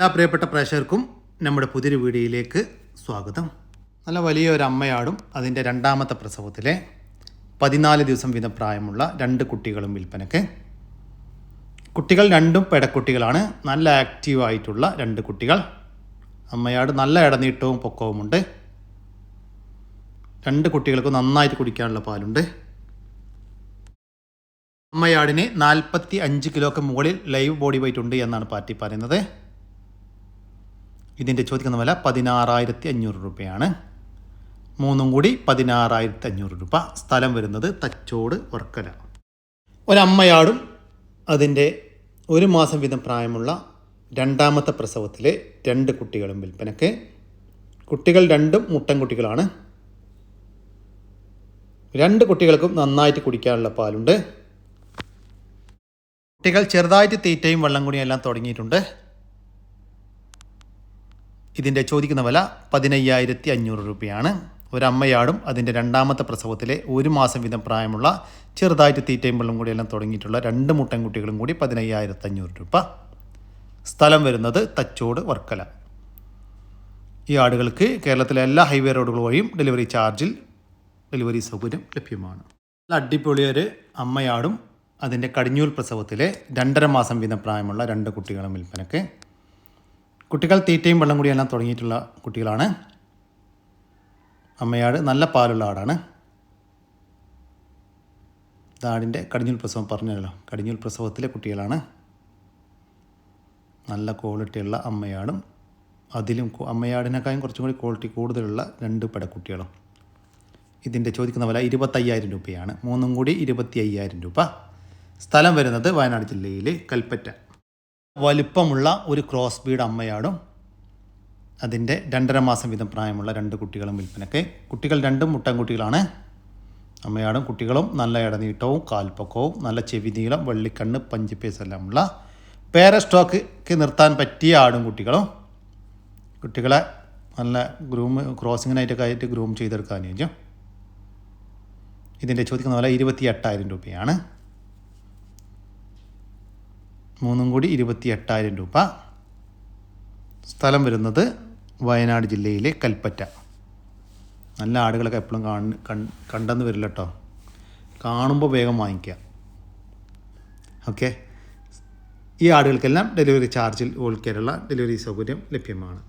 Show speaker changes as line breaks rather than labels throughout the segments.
എല്ലാ പ്രിയപ്പെട്ട പ്രേക്ഷകർക്കും നമ്മുടെ പുതിയൊരു വീഡിയോയിലേക്ക് സ്വാഗതം. നല്ല വലിയ ഒരു അമ്മയാടും അതിന്റെ രണ്ടാമത്തെ പ്രസവത്തിലെ പതിനാല് ദിവസം വീതം പ്രായമുള്ള രണ്ട് കുട്ടികളും വിൽപ്പനയ്ക്ക്. കുട്ടികൾ രണ്ടും പെടക്കുട്ടികളാണ്. നല്ല ആക്റ്റീവ് ആയിട്ടുള്ള രണ്ട് കുട്ടികൾ. അമ്മയാട് നല്ല ഇടനീട്ടവും പൊക്കവുമുണ്ട്. രണ്ട് കുട്ടികൾക്ക് നന്നായിട്ട് കുടിക്കാനുള്ള പാലുണ്ട്. അമ്മയാടിന് നാൽപ്പത്തി അഞ്ച് കിലോക്ക് മുകളിൽ ലൈവ് ബോഡി വെയിറ്റ് ഉണ്ട് എന്നാണ് പാർട്ടി പറയുന്നത്. ഇതിന്റെ ചോദിക്കുന്ന വില പതിനാറായിരത്തി അഞ്ഞൂറ് രൂപയാണ്. മൂന്നും കൂടി പതിനാറായിരത്തി അഞ്ഞൂറ് രൂപ. സ്ഥലം വരുന്നത് തച്ചോട് വർക്കല. ഒരമ്മയാടും അതിന്റെ ഒരു മാസം വീതം പ്രായമുള്ള രണ്ടാമത്തെ പ്രസവത്തിലെ രണ്ട് കുട്ടികളും വിൽപ്പനയ്ക്ക്. കുട്ടികൾ രണ്ടും മുട്ടൻ കുട്ടികളാണ്. രണ്ട് കുട്ടികൾക്കും നന്നായിട്ട് കുടിക്കാനുള്ള പാലുണ്ട്. കുട്ടികൾ ചെറുതായിട്ട് തീറ്റയും വെള്ളം കുടിയും എല്ലാം തുടങ്ങിയിട്ടുണ്ട്. ഇതിന്റെ ചോദിക്കുന്ന വില പതിനയ്യായിരത്തി അഞ്ഞൂറ് രൂപയാണ്. ഒരമ്മയാടും അതിന്റെ രണ്ടാമത്തെ പ്രസവത്തിലെ ഒരു മാസം വീതം പ്രായമുള്ള ചെറുതായിട്ട് തീറ്റയും വെള്ളം കൂടി എല്ലാം തുടങ്ങിയിട്ടുള്ള രണ്ട് മുട്ടൻ കുട്ടികളും കൂടി പതിനയ്യായിരത്തി അഞ്ഞൂറ് രൂപ. സ്ഥലം വരുന്നത് തച്ചോട് വർക്കല. ഈ ആടുകൾക്ക് കേരളത്തിലെ എല്ലാ ഹൈവേ റോഡുകൾ വഴിയും ഡെലിവറി ചാർജിൽ ഡെലിവറി സൗകര്യം ലഭ്യമാണ്. നല്ല അടിപൊളി ഒരു അമ്മയാടും അതിന്റെ കടിഞ്ഞൂൽ പ്രസവത്തിലെ രണ്ടര മാസം വീതം പ്രായമുള്ള രണ്ട് കുട്ടികളും വിൽപ്പനയ്ക്ക് കുട്ടികൾ തീറ്റയും വെള്ളം കൂടിയെല്ലാം തുടങ്ങിയിട്ടുള്ള കുട്ടികളാണ്. അമ്മയാട് നല്ല പാലുള്ള ആടാണ്. ഇതാടിന്റെ കടിഞ്ഞൂൽ പ്രസവം പറഞ്ഞല്ലോ. കടിഞ്ഞൂൽ പ്രസവത്തിലെ കുട്ടികളാണ്. നല്ല ക്വാളിറ്റിയുള്ള അമ്മയാടും അതിലും അമ്മയാടിനേക്കാളും കുറച്ചും കൂടി ക്വാളിറ്റി കൂടുതലുള്ള രണ്ട് പെടക്കുട്ടികളും. ഇതിന്റെ ചോദിക്കുന്ന വില ഇരുപത്തയ്യായിരം രൂപയാണ്. മൂന്നും കൂടി ഇരുപത്തി അയ്യായിരം രൂപ. സ്ഥലം വരുന്നത് വയനാട് ജില്ലയിലെ കൽപ്പറ്റ. വലുപ്പമുള്ള ഒരു ക്രോസ് ബീഡ് അമ്മയാടും. അതിന്റെ രണ്ടര മാസം വീതം പ്രായമുള്ള രണ്ട് കുട്ടികളും വിൽപ്പനയ്ക്ക്. കുട്ടികൾ രണ്ടും മുട്ടൻ കുട്ടികളാണ്. അമ്മയാടും കുട്ടികളും നല്ല ഇടനീട്ടവും കാൽപ്പക്കവും നല്ല ചെവി നീളം വെള്ളിക്കണ്ണ് പഞ്ചിപ്പേസ് എല്ലാമുള്ള പേര സ്റ്റോക്ക് നിർത്താൻ പറ്റിയ ആടും കുട്ടികളും. കുട്ടികളെ നല്ല ഗ്രൂം ക്രോസിങ്ങിനായിട്ടൊക്കെ ആയിട്ട് ഗ്രൂം ചെയ്തെടുക്കാൻ അനുയോജ്യം. ഇതിന്റെ ചോദിക്കുന്ന പോലെ ഇരുപത്തി എട്ടായിരം രൂപയാണ്. മൂന്നും കൂടി ഇരുപത്തി എട്ടായിരം രൂപ. സ്ഥലം വരുന്നത് വയനാട് ജില്ലയിലെ കൽപ്പറ്റ. നല്ല ആടുകളൊക്കെ എപ്പോഴും കാണ കണ്ടെന്ന് വരില്ല കേട്ടോ കാണുമ്പോൾ വേഗം വാങ്ങിക്കുക ഓക്കെ? ഈ ആടുകൾക്കെല്ലാം ഡെലിവറി ചാർജിൽ ഓൾ കേരള ഡെലിവറി സൗകര്യം ലഭ്യമാണ്.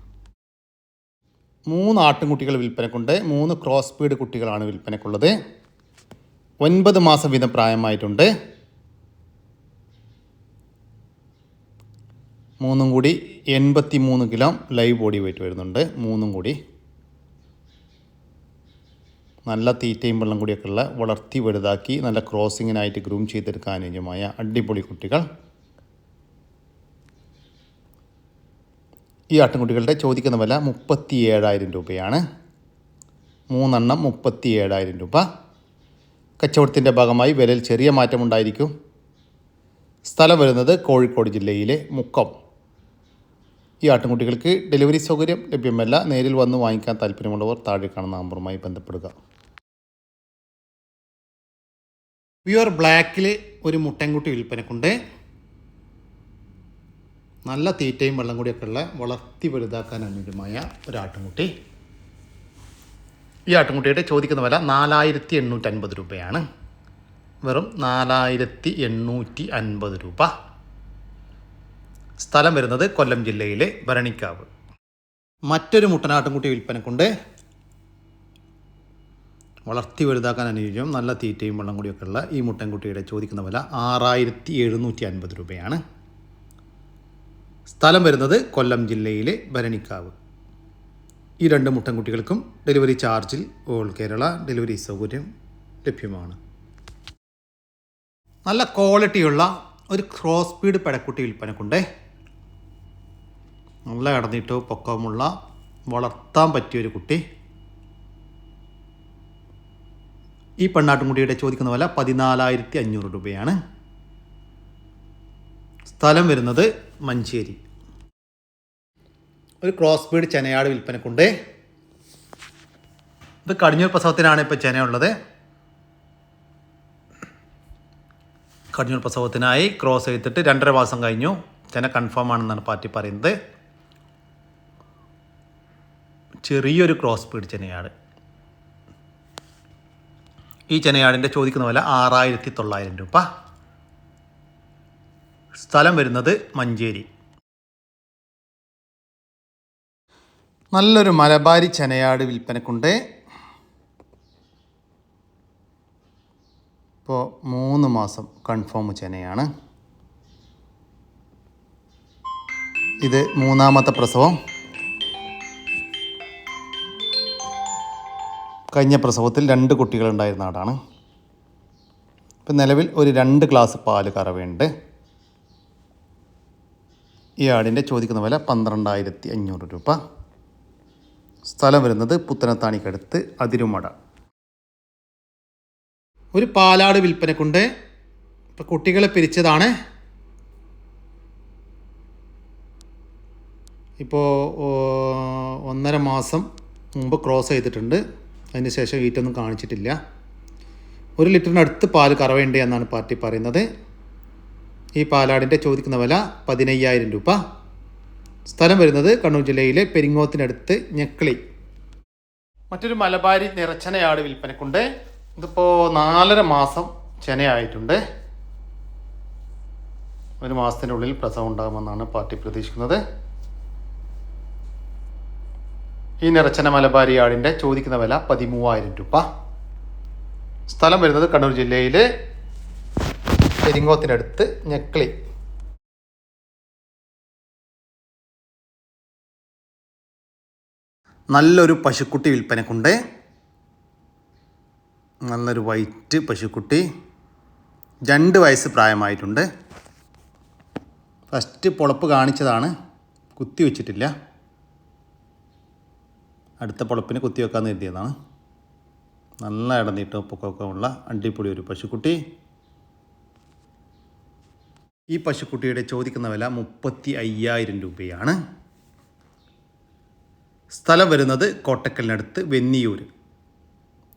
മൂന്ന് ആട്ടിൻകുട്ടികൾ വിൽപ്പനക്കുണ്ട്. മൂന്ന് ക്രോസ് സ്പീഡ് കുട്ടികളാണ് വിൽപ്പനക്കുള്ളത്. ഒൻപത് മാസം വീതം പ്രായമായിട്ടുണ്ട്. മൂന്നും കൂടി എൺപത്തി മൂന്ന് കിലോ ലൈവ് ബോഡി വെയിറ്റ് വരുന്നുണ്ട്. മൂന്നും കൂടി. നല്ല തീറ്റയും വെള്ളം കൂടിയൊക്കെ ഉള്ള വളർത്തി വലുതാക്കി നല്ല ക്രോസിങ്ങിനായിട്ട് ഗ്രൂം ചെയ്തെടുക്കാൻ അനുയോജ്യമായ അടിപൊളി കുട്ടികൾ. ഈ ആട്ടിൻകുട്ടികളുടെ ചോദിക്കുന്ന വില മുപ്പത്തി ഏഴായിരം രൂപയാണ്. മൂന്നെണ്ണം മുപ്പത്തി ഏഴായിരം രൂപ. കച്ചവടത്തിന്റെ ഭാഗമായി വിലയിൽ ചെറിയ മാറ്റമുണ്ടായിരിക്കും. സ്ഥലം വരുന്നത് കോഴിക്കോട് ജില്ലയിലെ മുക്കം. ഈ ആട്ടിൻകുട്ടികൾക്ക് ഡെലിവറി സൗകര്യം ലഭ്യമല്ല. നേരിൽ വന്ന് വാങ്ങിക്കാൻ താല്പര്യമുള്ളവർ താഴെ കാണുന്ന നമ്പറുമായി ബന്ധപ്പെടുക. പ്യുവർ ബ്ലാക്കിൽ ഒരു മുട്ടൻകുട്ടി വിൽപ്പനക്കുണ്ട്. നല്ല തീറ്റയും വെള്ളം കൂടിയൊക്കെ ഉള്ള വളർത്തി വലുതാക്കാൻ അനുയോജ്യമായ ഒരു ആട്ടിൻകുട്ടി. ഈ ആട്ടിൻകുട്ടിയുടെ ചോദിക്കുന്ന വില നാലായിരത്തി എണ്ണൂറ്റി അൻപത് രൂപയാണ്. വെറും നാലായിരത്തി എണ്ണൂറ്റി അൻപത് രൂപ. സ്ഥലം വരുന്നത് കൊല്ലം ജില്ലയിലെ ഭരണിക്കാവ് മറ്റൊരു മുട്ടനാട്ടുംകുട്ടി വിൽപ്പനക്കുണ്ട്. വളർത്തി വലുതാക്കാൻ അനുയോജ്യം നല്ല തീറ്റയും വെള്ളം കൂടിയൊക്കെ ഉള്ള ഈ മുട്ടൻകുട്ടിയുടെ ചോദിക്കുന്ന വില ആറായിരത്തി എഴുന്നൂറ്റി അൻപത് രൂപയാണ്. സ്ഥലം വരുന്നത് കൊല്ലം ജില്ലയിലെ ഭരണിക്കാവ് ഈ രണ്ട് മുട്ടൻകുട്ടികൾക്കും ഡെലിവറി ചാർജിൽ ഓൾ കേരള ഡെലിവറി സൗകര്യം ലഭ്യമാണ്. നല്ല ക്വാളിറ്റിയുള്ള ഒരു ക്രോസ് സ്പീഡ് പെടക്കുട്ടി വിൽപ്പനക്കുണ്ട്. നല്ല ഇടന്നിട്ടോ പൊക്കമുള്ള വളർത്താൻ പറ്റിയൊരു കുട്ടി. ഈ പെണ്ണാട്ടുംകുട്ടിയുടെ ചോദിക്കുന്ന വില പതിനാലായിരത്തി അഞ്ഞൂറ് രൂപയാണ്. സ്ഥലം വരുന്നത് മഞ്ചേരി. ഒരു ക്രോസ് ബീഡ് ചെനയാട് വിൽപ്പനക്കുണ്ട്. ഇത് കടിഞ്ഞൂർ പ്രസവത്തിനാണ് ഇപ്പോൾ ചെനയുള്ളത്. കടിഞ്ഞൂർ പ്രസവത്തിനായി ക്രോസ് ചെയ്തിട്ട് രണ്ടര മാസം കഴിഞ്ഞു. ചെന കൺഫേം ആണെന്നാണ് പാർട്ടി പറയുന്നത്. ചെറിയൊരു ക്രോസ് പീഡ് ചെനയാട് ഈ ചെനയാടിന്റെ ചോദിക്കുന്ന വില ആറായിരത്തി തൊള്ളായിരം രൂപ. സ്ഥലം വരുന്നത് മഞ്ചേരി. നല്ലൊരു മലബാരി ചെനയാട് വിൽപ്പനക്കുണ്ട്. ഇപ്പോൾ മൂന്ന് മാസം കൺഫേം ചെനയാണ് ഇത് മൂന്നാമത്തെ പ്രസവം. കഴിഞ്ഞ പ്രസവത്തിൽ രണ്ട് കുട്ടികളുണ്ടായിരുന്ന ആടാണ്. ഇപ്പം നിലവിൽ ഒരു രണ്ട് ഗ്ലാസ് പാൽ കറവയുണ്ട്. ഈ ആടിന്റെ ചോദിക്കുന്ന വില പന്ത്രണ്ടായിരത്തി അഞ്ഞൂറ് രൂപ. സ്ഥലം വരുന്നത് പുത്തനത്താണിക്കടുത്ത് അതിരുമട. ഒരു പാലാട് വിൽപ്പനക്കുണ്ട്. ഇപ്പം കുട്ടികളെ പിരിച്ചതാണ്. ഇപ്പോൾ ഒന്നര മാസം മുമ്പ് ക്രോസ് ചെയ്തിട്ടുണ്ട്. അതിന് ശേഷം ഈറ്റൊന്നും കാണിച്ചിട്ടില്ല. ഒരു ലിറ്ററിനടുത്ത് പാൽ കറവേണ്ട എന്നാണ് പാർട്ടി പറയുന്നത്. ഈ പാലാടിന്റെ ചോദിക്കുന്ന വില പതിനയ്യായിരം രൂപ. സ്ഥലം വരുന്നത് കണ്ണൂർ ജില്ലയിലെ പെരിങ്ങോത്തിനടുത്ത് ഞെക്കിളി. മറ്റൊരു മലബാരി നിറച്ചനയാട് വിൽപ്പനക്കുണ്ട്. ഇതിപ്പോൾ നാലര മാസം ചെനയായിട്ടുണ്ട്. ഒരു മാസത്തിനുള്ളിൽ പ്രസവം ഉണ്ടാകുമെന്നാണ് പാർട്ടി പ്രതീക്ഷിക്കുന്നത്. ഈ നിറച്ചന ആടിന്റെ ചോദിക്കുന്ന വില പതിമൂവായിരം രൂപ. സ്ഥലം വരുന്നത് കണ്ണൂർ ജില്ലയിലെ പെരിങ്ങോത്തിനടുത്ത് ഞെക്കളി. നല്ലൊരു പശുക്കുട്ടി വിൽപ്പനക്കുണ്ട്. നല്ലൊരു വൈറ്റ് പശുക്കുട്ടി. രണ്ട് വയസ്സ് പ്രായമായിട്ടുണ്ട്. ഫസ്റ്റ് പൊളപ്പ് കാണിച്ചതാണ്. കുത്തി വെച്ചിട്ടില്ല. അടുത്ത പൊളപ്പിന് കുത്തി വെക്കാമെന്ന് കരുതിയതാണ്. നല്ല ഇടനീട്ടം പൊക്കമൊക്കെ ഉള്ള അടിപൊളി ഒരു പശുക്കുട്ടി. ഈ പശുക്കുട്ടിയുടെ ചോദിക്കുന്ന വില മുപ്പത്തി അയ്യായിരം രൂപയാണ്. സ്ഥലം വരുന്നത് കോട്ടക്കലിനടുത്ത് വെന്നിയൂർ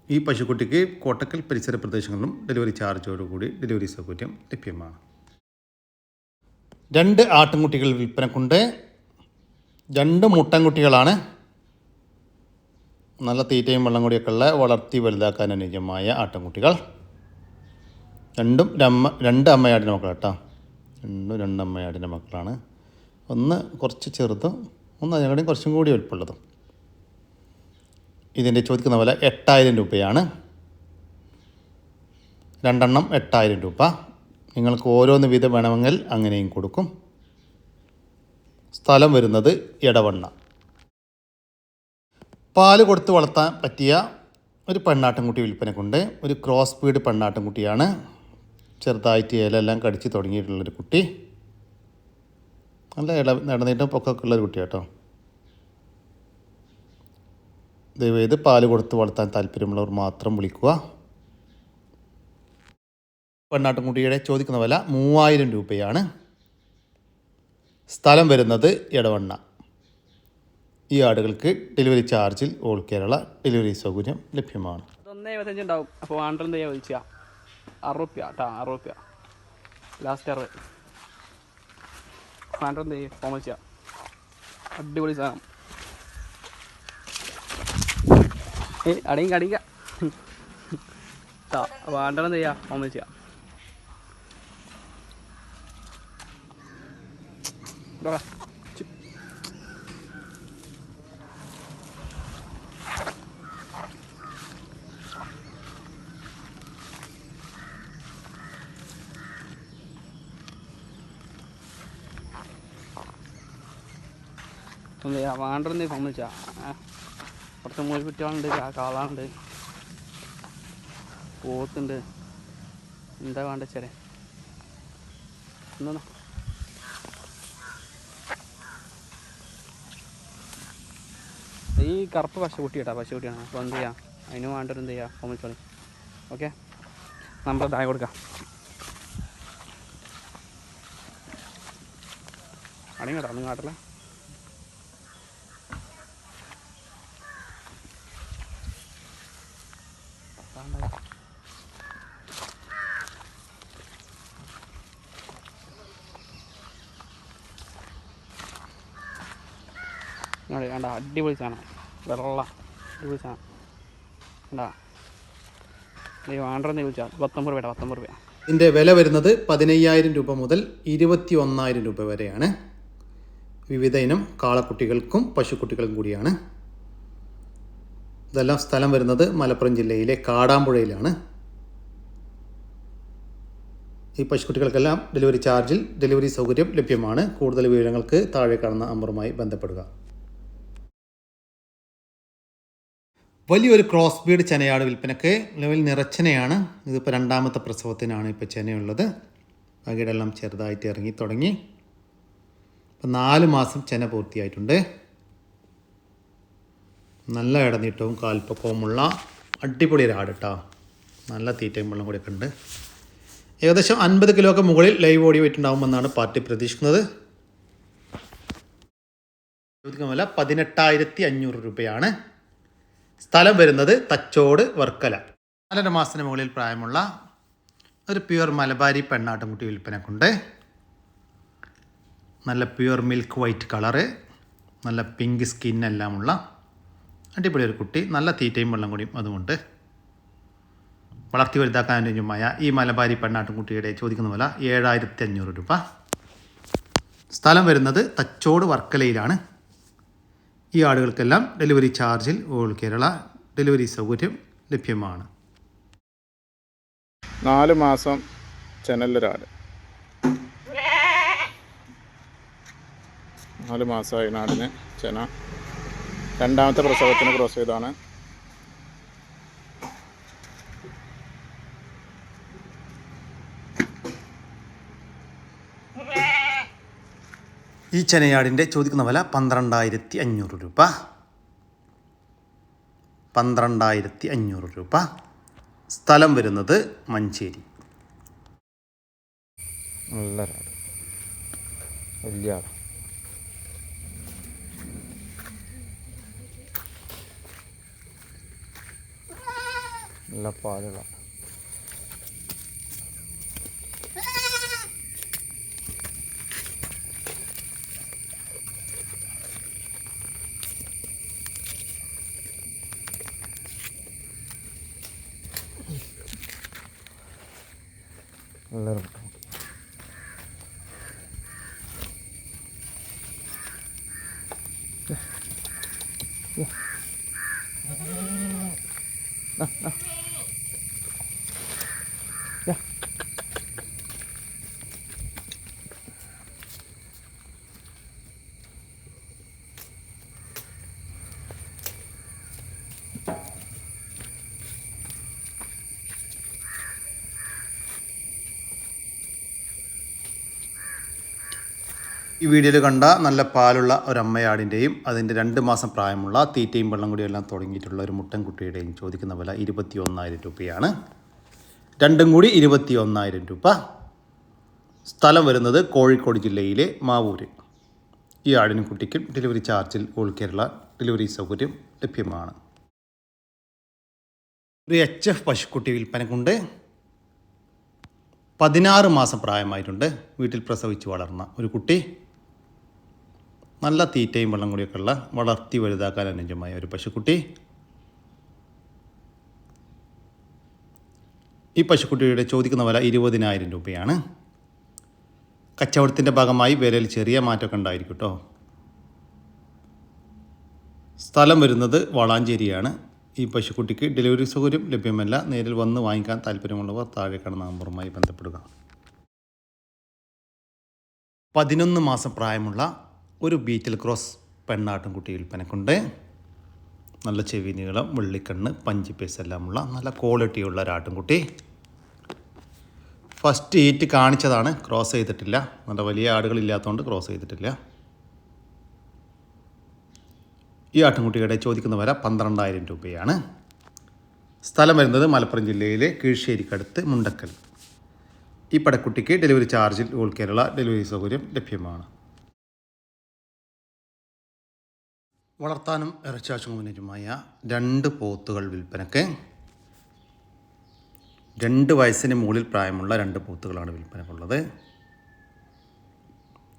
ഈ പശുക്കുട്ടിക്ക് കോട്ടക്കൽ പരിസര പ്രദേശങ്ങളിലും ഡെലിവറി ചാർജോടുകൂടി ഡെലിവറി സൗകര്യം ലഭ്യമാണ്. രണ്ട് ആട്ടിൻകുട്ടികൾ വിൽപ്പനക്കുണ്ട്. രണ്ട് മുട്ടൻകുട്ടികളാണ്. നല്ല തീറ്റയും വെള്ളം കൂടിയൊക്കെ ഉള്ള വളർത്തി വലുതാക്കാൻ അനുയോജ്യമായ ആട്ടിൻകുട്ടികൾ രണ്ടും രമ്മ രണ്ട് അമ്മയാടിന്റെ മക്കളാണ് കേട്ടോ രണ്ടും രണ്ട് അമ്മയാടിന്റെ മക്കളാണ്. ഒന്ന് കുറച്ച് ചെറുതും ഒന്ന് അതിനെക്കാളും കുറച്ചും കൂടി വലുപ്പമുള്ളതും. ഇതിന്റെ ചോദിക്കുന്ന വില എട്ടായിരം രൂപയാണ്. രണ്ടെണ്ണം എട്ടായിരം രൂപ. നിങ്ങൾക്ക് ഓരോന്ന് വീതം വേണമെങ്കിൽ അങ്ങനെയും കൊടുക്കും. സ്ഥലം വരുന്നത് ഇടവണ്ണ പാൽ കൊടുത്ത് വളർത്താൻ പറ്റിയ ഒരു പെണ്ണാട്ടിൻകുട്ടി വിൽപ്പനക്കുണ്ട് ഒരു ക്രോസ് ബീഡ് പെണ്ണാട്ടിൻകുട്ടിയാണ് ചെറുതായിട്ട് ഇലയെല്ലാം കടിച്ച് തുടങ്ങിയിട്ടുള്ളൊരു കുട്ടി. നല്ല ഇള നടന്നിട്ടും പൊക്കൊക്കെ ഉള്ളൊരു കുട്ടി കേട്ടോ ദയവേത് പാൽ കൊടുത്ത് വളർത്താൻ താല്പര്യമുള്ളവർ മാത്രം വിളിക്കുക. പെണ്ണാട്ടൻകുട്ടിയുടെ ചോദിക്കുന്ന വില മൂവായിരം രൂപയാണ്. സ്ഥലം വരുന്നത് ഇടവണ്ണ ഈ ആടുകൾക്ക് ഡെലിവറി ചാർജിൽ ഓൾ കേരള ഡെലിവറി സൗകര്യം ലഭ്യമാണ്.
ഒന്നേ എഴുപത്തഞ്ച് ഉണ്ടാവും. അപ്പോൾ ആണ്ടർ എന്ത് ചെയ്യാ വിളിച്ചാ. അറുപത് റുപ്യ കേട്ടോ അറുപത് ലാസ്റ്റ് അറുപത് ആണ്ടർ എന്ത് ചെയ്യും ഫോം വിളിച്ചാ. അടിപൊളി സാധനം. ഏ അടങ്ങിക്ക അടങ്ങിക്ക അപ്പോൾ ആണ്ടർ എന്ത് ചെയ്യാ ഫോം വിളിച്ചാ. ചെയ്യാ വേണ്ടെന്ന് വിളിച്ചാ. കുറച്ച് മൂലി കുറ്റികളുണ്ട് കാളാണ്ട്. പോത്തുണ്ട്. എന്താ വേണ്ട ചേരെ ഈ കറുപ്പ് പശുക്കുട്ടി കേട്ടോ അപ്പോൾ എന്ത് ചെയ്യാം? അതിന് വേണ്ടൊരു എന്ത് ചെയ്യുക ഫോം ഓക്കെ കൊടുക്കാം. അണി കേട്ടോ ഒന്നും കാട്ടില്ല ನೋಡಿ കണ്ട അടിപൊളി സാധനം. വെള്ള. അടിപൊളി സാധനം. ഉണ്ടാ ഈ വാണ്ടറെന്ന് ചോദിച്ചാൽ പത്തൊമ്പത് രൂപ പത്തൊമ്പത് രൂപ
ഇതിന്റെ വില വരുന്നത് പതിനയ്യായിരം രൂപ മുതൽ ഇരുപത്തി ഒന്നായിരം രൂപ വരെയാണ്. വിവിധ ഇനം കാളക്കുട്ടികൾക്കും പശുക്കുട്ടികൾക്കും കൂടിയാണ്. ഇതെല്ലാം സ്ഥലം വരുന്നത് മലപ്പുറം ജില്ലയിലെ കാടാമ്പുഴയിലാണ്. ഈ പശുക്കുട്ടികൾക്കെല്ലാം ഡെലിവറി ചാർജിൽ ഡെലിവറി സൗകര്യം ലഭ്യമാണ്. കൂടുതൽ വിവരങ്ങൾക്ക് താഴെ കാണുന്ന നമ്പറുമായി ബന്ധപ്പെടുക. വലിയൊരു ക്രോസ് ബീഡ് ചനയാണ് വിൽപ്പനക്ക് നിലവിൽ നിറച്ചനയാണ്. ഇതിപ്പോൾ രണ്ടാമത്തെ പ്രസവത്തിനാണ് ഇപ്പോൾ ചെനയുള്ളത്. വകയിടെല്ലാം ചെറുതായിട്ട് ഇറങ്ങി തുടങ്ങി. ഇപ്പം നാല് മാസം ചെന പൂർത്തിയായിട്ടുണ്ട്. നല്ല ഇടനീട്ടവും കാൽപ്പക്കവുമുള്ള അടിപൊളി ഒരാട് കേട്ടോ നല്ല തീറ്റയും വെള്ളം കൂടിയൊക്കെ ഉണ്ട്. ഏകദേശം അൻപത് കിലോക്ക് മുകളിൽ ലൈവ് ഓടി വെയിറ്റുണ്ടാകുമെന്നാണ് പാർട്ടി പ്രതീക്ഷിക്കുന്നത്. പതിനെട്ടായിരത്തി അഞ്ഞൂറ് രൂപയാണ്. സ്ഥലം വരുന്നത് തച്ചോട് വർക്കല. നാലര മാസത്തിന് മുകളിൽ പ്രായമുള്ള ഒരു പ്യുവർ മലബാരി പെണ്ണാട്ടുംകുട്ടി വിൽപ്പനക്കുണ്ട്. നല്ല പ്യുവർ മിൽക്ക് വൈറ്റ് കളറ് നല്ല പിങ്ക് സ്കിൻ സ്കിന്നെല്ലാമുള്ള അടിപൊളി ഒരു കുട്ടി നല്ല തീറ്റയും വെള്ളം കൂടിയും അതുമുണ്ട്. വളർത്തി വലുതാക്കാൻ അനുയോജ്യമായ ഈ മലബാരി പെണ്ണാട്ടുംകുട്ടിയുടെ ചോദിക്കുന്ന വില ഏഴായിരത്തി അഞ്ഞൂറ് രൂപ. സ്ഥലം വരുന്നത് തച്ചോട് വർക്കലയിലാണ്. ഈ ആടുകൾക്കെല്ലാം ഡെലിവറി ചാർജിൽ ഓൾ കേരള ഡെലിവറി സൗകര്യം ലഭ്യമാണ്.
നാല് മാസം ചെനല്ലൊരാട് നാല് മാസമായി നാടിന് ചെന രണ്ടാമത്തെ പ്രസവത്തിന് ക്രോസ് ചെയ്താണ്
ഈ ചെനയാടിന്റെ ചോദിക്കുന്ന വില പന്ത്രണ്ടായിരത്തി അഞ്ഞൂറ് രൂപ. പന്ത്രണ്ടായിരത്തി അഞ്ഞൂറ് രൂപ. സ്ഥലം വരുന്നത് മഞ്ചേരി.
നല്ല പാലുള്ള നല്ലൊരു മുട്ട.
ഈ വീഡിയോയിൽ കണ്ട നല്ല പാലുള്ള ഒരു അമ്മയാടിന്റെയും അതിന്റെ രണ്ട് മാസം പ്രായമുള്ള തീറ്റയും വെള്ളം കൂടി എല്ലാം തുടങ്ങിയിട്ടുള്ള ഒരു മുട്ടൻകുട്ടിയുടെയും ചോദിക്കുന്ന വില ഇരുപത്തി ഒന്നായിരം രൂപയാണ്. രണ്ടും കൂടി ഇരുപത്തി ഒന്നായിരം രൂപ. സ്ഥലം വരുന്നത് കോഴിക്കോട് ജില്ലയിലെ മാവൂര്. ഈ ആടിനും കുട്ടിക്കും ഡെലിവറി ചാർജിൽ ഓൾ കേരള ഡെലിവറി സൗകര്യം ലഭ്യമാണ്. ഒരു എച്ച് എഫ് പശുക്കുട്ടി വിൽപ്പനക്കുണ്ട് പതിനാറ് മാസം പ്രായമായിട്ടുണ്ട്. വീട്ടിൽ പ്രസവിച്ച് വളർന്ന ഒരു കുട്ടി. നല്ല തീറ്റയും വെള്ളം കൂടിയൊക്കെ ഉള്ള വളർത്തി വലുതാക്കാൻ അനുയോജ്യമായ ഒരു പശുക്കുട്ടി. ഈ പശുക്കുട്ടിയുടെ ചോദിക്കുന്ന വില ഇരുപതിനായിരം രൂപയാണ്. കച്ചവടത്തിന്റെ ഭാഗമായി വിലയിൽ ചെറിയ മാറ്റമൊക്കെ ഉണ്ടായിരിക്കും കേട്ടോ. സ്ഥലം വരുന്നത് വളാഞ്ചേരിയാണ്. ഈ പശുക്കുട്ടിക്ക് ഡെലിവറി സൗകര്യം ലഭ്യമല്ല. നേരിൽ വന്ന് വാങ്ങിക്കാൻ താല്പര്യമുള്ളവർ താഴെ കാണുന്ന നമ്പറുമായി ബന്ധപ്പെടുക. പതിനൊന്ന് മാസം പ്രായമുള്ള ഒരു ബീറ്റിൽ ക്രോസ് പെണ്ണാട്ടുംകുട്ടി വിൽപ്പനക്കുണ്ട്. നല്ല ചെവി നീളം വെള്ളിക്കണ്ണ് പഞ്ച് പേസ് എല്ലാമുള്ള നല്ല ക്വാളിറ്റിയുള്ള ഒരു ആട്ടുംകുട്ടി ഫസ്റ്റ് ഈറ്റ് കാണിച്ചതാണ് ക്രോസ് ചെയ്തിട്ടില്ല. നല്ല വലിയ ആടുകളില്ലാത്തതുകൊണ്ട് ക്രോസ് ചെയ്തിട്ടില്ല. ഈ ആട്ടിൻകുട്ടിയുടെ ചോദിക്കുന്ന വില പന്ത്രണ്ടായിരം രൂപയാണ്. സ്ഥലം വരുന്നത് മലപ്പുറം ജില്ലയിലെ കീഴ്ശ്ശേരിക്കടുത്ത് മുണ്ടക്കൽ. ഈ പടക്കുട്ടിക്ക് ഡെലിവറി ചാർജിൽ ഓൾ കേരള ഡെലിവറി സൗകര്യം ലഭ്യമാണ്. വളർത്താനും ഇറച്ചാച്ചുമുന്നേറ്റുമായ രണ്ട് പോത്തുകൾ വിൽപ്പനക്ക് രണ്ട് വയസ്സിന് മുകളിൽ പ്രായമുള്ള രണ്ട് പോത്തുകളാണ് വിൽപ്പനക്കുള്ളത്.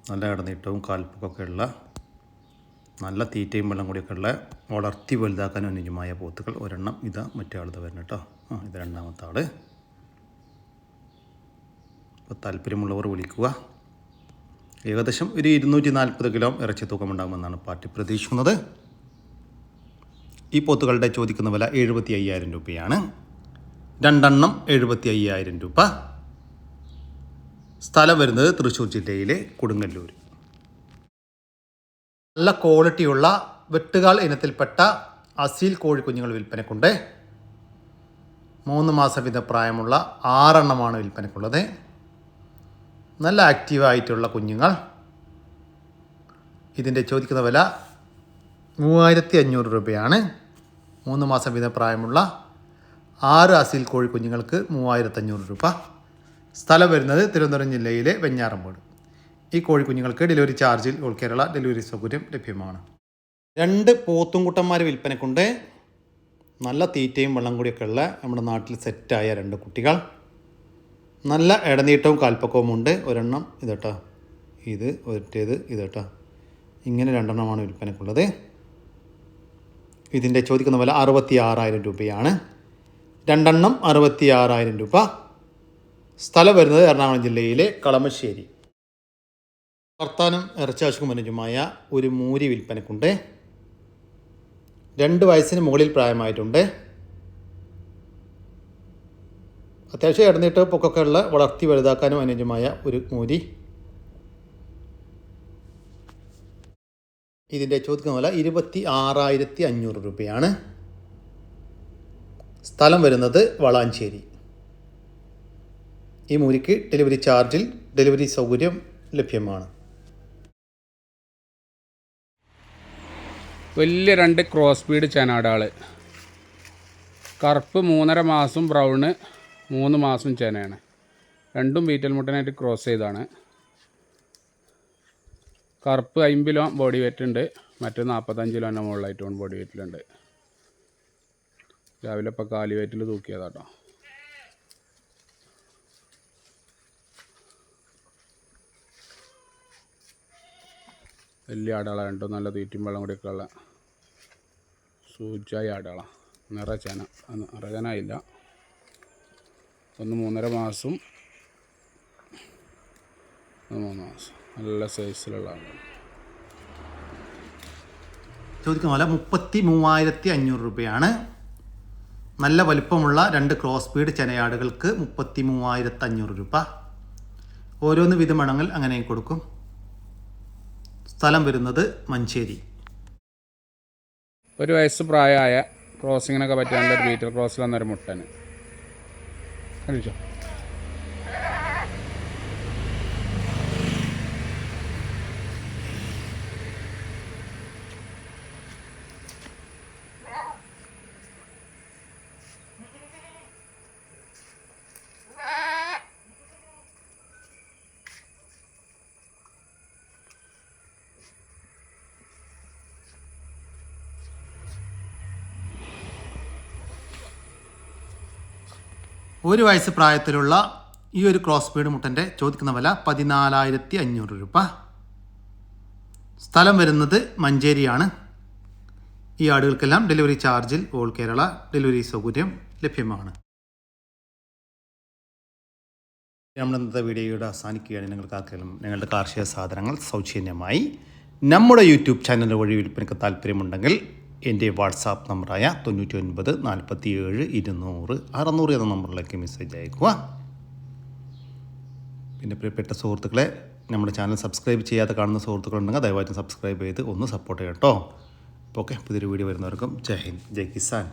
നല്ല ഇടനീട്ടവും കാൽപ്പൊക്കൊക്കെ ഉള്ള നല്ല തീറ്റയും വെള്ളം കൂടിയൊക്കെ ഉള്ള വളർത്തി വലുതാക്കാൻ അനുയോജ്യമായ പോത്തുകൾ. ഒരെണ്ണം ഇതാ മറ്റേ ആളത് വരണം കേട്ടോ. ആ ഇത് രണ്ടാമത്തെ ആൾ അപ്പോൾ താല്പര്യമുള്ളവർ വിളിക്കുക. ഏകദേശം ഒരു ഇരുന്നൂറ്റി നാൽപ്പത് കിലോ ഇറച്ചി തൂക്കമുണ്ടാകുമെന്നാണ് പാർട്ടി പ്രതീക്ഷിക്കുന്നത്. ഈ പോത്തുകളുടെ ചോദിക്കുന്ന വില എഴുപത്തി അയ്യായിരം രൂപയാണ്. രണ്ടെണ്ണം എഴുപത്തി അയ്യായിരം രൂപ. സ്ഥലം വരുന്നത് തൃശ്ശൂർ ജില്ലയിലെ കൊടുങ്ങല്ലൂർ. നല്ല ക്വാളിറ്റിയുള്ള വെട്ടുകാൽ ഇനത്തിൽപ്പെട്ട അസീൽ കോഴിക്കുഞ്ഞുങ്ങൾ വിൽപ്പനക്കുണ്ട്. മൂന്ന് മാസം വിധ പ്രായമുള്ള ആറെണ്ണമാണ് വിൽപ്പനക്കുള്ളത്. നല്ല ആക്റ്റീവായിട്ടുള്ള കുഞ്ഞുങ്ങൾ. ഇതിന്റെ ചോദിക്കുന്ന വില മൂവായിരത്തി അഞ്ഞൂറ് രൂപയാണ്. മൂന്ന് മാസം വീതം പ്രായമുള്ള ആറ് അസീൽ കോഴി കുഞ്ഞുങ്ങൾക്ക് മൂവായിരത്തഞ്ഞൂറ് രൂപ. സ്ഥലം വരുന്നത് തിരുവനന്തപുരം ജില്ലയിലെ വെഞ്ഞാറമ്പോട്. ഈ കോഴി കുഞ്ഞുങ്ങൾക്ക് ഡെലിവറി ചാർജിൽ ഓൾ കേരള ഡെലിവറി സൗകര്യം ലഭ്യമാണ്. രണ്ട് പോത്തുംകുട്ടന്മാർ വിൽപ്പനക്കുണ്ട്. നല്ല തീറ്റയും വെള്ളം കൂടിയൊക്കെ ഉള്ള നമ്മുടെ നാട്ടിൽ സെറ്റായ രണ്ട് കുട്ടികൾ. നല്ല ഇടനീട്ടവും കാൽപ്പക്കവും ഉണ്ട്. ഒരെണ്ണം ഇതേട്ടോ. ഇത് ഒറ്റേത് ഇതേട്ടോ. ഇങ്ങനെ രണ്ടെണ്ണമാണ് വിൽപ്പനക്കുള്ളത്. ഇതിന്റെ ചോദിക്കുന്ന വില അറുപത്തി ആറായിരം രൂപയാണ്. രണ്ടെണ്ണം അറുപത്തി ആറായിരം രൂപ. സ്ഥലം വരുന്നത് എറണാകുളം ജില്ലയിലെ കളമശ്ശേരി. വർത്താനം ഇറച്ചാശുക്കും മനുജുമായ ഒരു മൂരി വിൽപ്പനക്കുണ്ട്. രണ്ട് വയസ്സിന് മുകളിൽ പ്രായമായിട്ടുണ്ട്. അത്യാവശ്യം ഇടനീട്ട് പൊക്കൊക്കെ ഉള്ള വളർത്തി വലുതാക്കാനും അനുയോജ്യമായ ഒരു മൂരി. ഇതിന്റെ ചോദിക്കുന്ന വില ഇരുപത്തി ആറായിരത്തി അഞ്ഞൂറ് രൂപയാണ്. സ്ഥലം വരുന്നത് വളാഞ്ചേരി. ഈ മൂരിക്ക് ഡെലിവറി ചാർജിൽ ഡെലിവറി സൗകര്യം ലഭ്യമാണ്.
വലിയ രണ്ട് ക്രോസ് ബീഡ് ചെനാടാൾ കറുപ്പ് മൂന്നര മാസം ബ്രൗണ് മൂന്ന് മാസം ചേനയാണ്. രണ്ടും വീറ്റൽ മുട്ടനായിട്ട് ക്രോസ് ചെയ്താണ്. കറുപ്പ് അമ്പത് കിലോ ബോഡി വെയിറ്റ് ഉണ്ട്. മറ്റേ നാൽപ്പത്തഞ്ച് കിലോന്റെ മുകളിലായിട്ട് ബോഡി വെയിറ്റിലുണ്ട് രാവിലെ ഇപ്പോൾ കാലി വെയിറ്റിൽ തൂക്കിയതാട്ടോ വലിയ ആടകള. രണ്ടും നല്ല തീറ്റും വെള്ളം കൂടിയൊക്കെ ഉള്ള സൂചായ നിറ ചേന. നിറചനായില്ല ഒന്ന് മൂന്നര മാസം. മൂന്ന് മാസം. നല്ല സൈസിലുള്ള ആടാണ്
ചോദിക്കുന്ന പോലെ മുപ്പത്തി മൂവായിരത്തി അഞ്ഞൂറ് രൂപയാണ്. നല്ല വലിപ്പമുള്ള രണ്ട് ക്രോസ് ബീഡ് ചെനയാടുകൾക്ക് മുപ്പത്തി മൂവായിരത്തി അഞ്ഞൂറ് രൂപ. ഓരോന്ന് വിധമണങ്ങൾ അങ്ങനെ കൊടുക്കും. സ്ഥലം വരുന്നത് മഞ്ചേരി.
ഒരു വയസ്സ് പ്രായമായ ക്രോസിങ്ങിനൊക്കെ പറ്റാനുള്ള ഒരു ബീറ്റർ ക്രോസിൽ വന്നൊരു മുട്ടന്. 看这脚
ഒരു വയസ്സ് പ്രായത്തിലുള്ള ഈ ഒരു ക്രോസ് ബീഡ് മുട്ടന്റെ ചോദിക്കുന്ന വില പതിനാലായിരത്തി അഞ്ഞൂറ് രൂപ. സ്ഥലം വരുന്നത് മഞ്ചേരിയാണ്. ഈ ആടുകൾക്കെല്ലാം ഡെലിവറി ചാർജിൽ ഓൾ കേരള ഡെലിവറി സൗകര്യം ലഭ്യമാണ്. നമ്മുടെ ഇന്നത്തെ വീഡിയോയുടെ അവസാനിക്കുകയാണ്. നിങ്ങൾക്ക് ആർക്കെങ്കിലും നിങ്ങളുടെ കാർഷിക സാധനങ്ങൾ സൗജന്യമായി. നമ്മുടെ യൂട്യൂബ് ചാനൽ വഴി വിൽപ്പനയ്ക്ക് താല്പര്യമുണ്ടെങ്കിൽ എന്റെ വാട്സാപ്പ് നമ്പറായ തൊണ്ണൂറ്റി ഒൻപത് നാൽപ്പത്തി ഏഴ് ഇരുന്നൂറ് അറുന്നൂറ് എന്ന നമ്പറിലേക്ക് മെസ്സേജ് അയക്കുക പിന്നെ പ്രിയപ്പെട്ട സുഹൃത്തുക്കളെ നമ്മുടെ ചാനൽ സബ്സ്ക്രൈബ് ചെയ്യാതെ കാണുന്ന സുഹൃത്തുക്കളുണ്ടെങ്കിൽ ദയവായിട്ട് സബ്സ്ക്രൈബ് ചെയ്ത് ഒന്ന് സപ്പോർട്ട് ചെയ്യട്ടോ ഓക്കെ പുതിയൊരു വീഡിയോ വരുന്നവർക്കും ജയ് ഹിന്ദ് ജയ് കിസാൻ.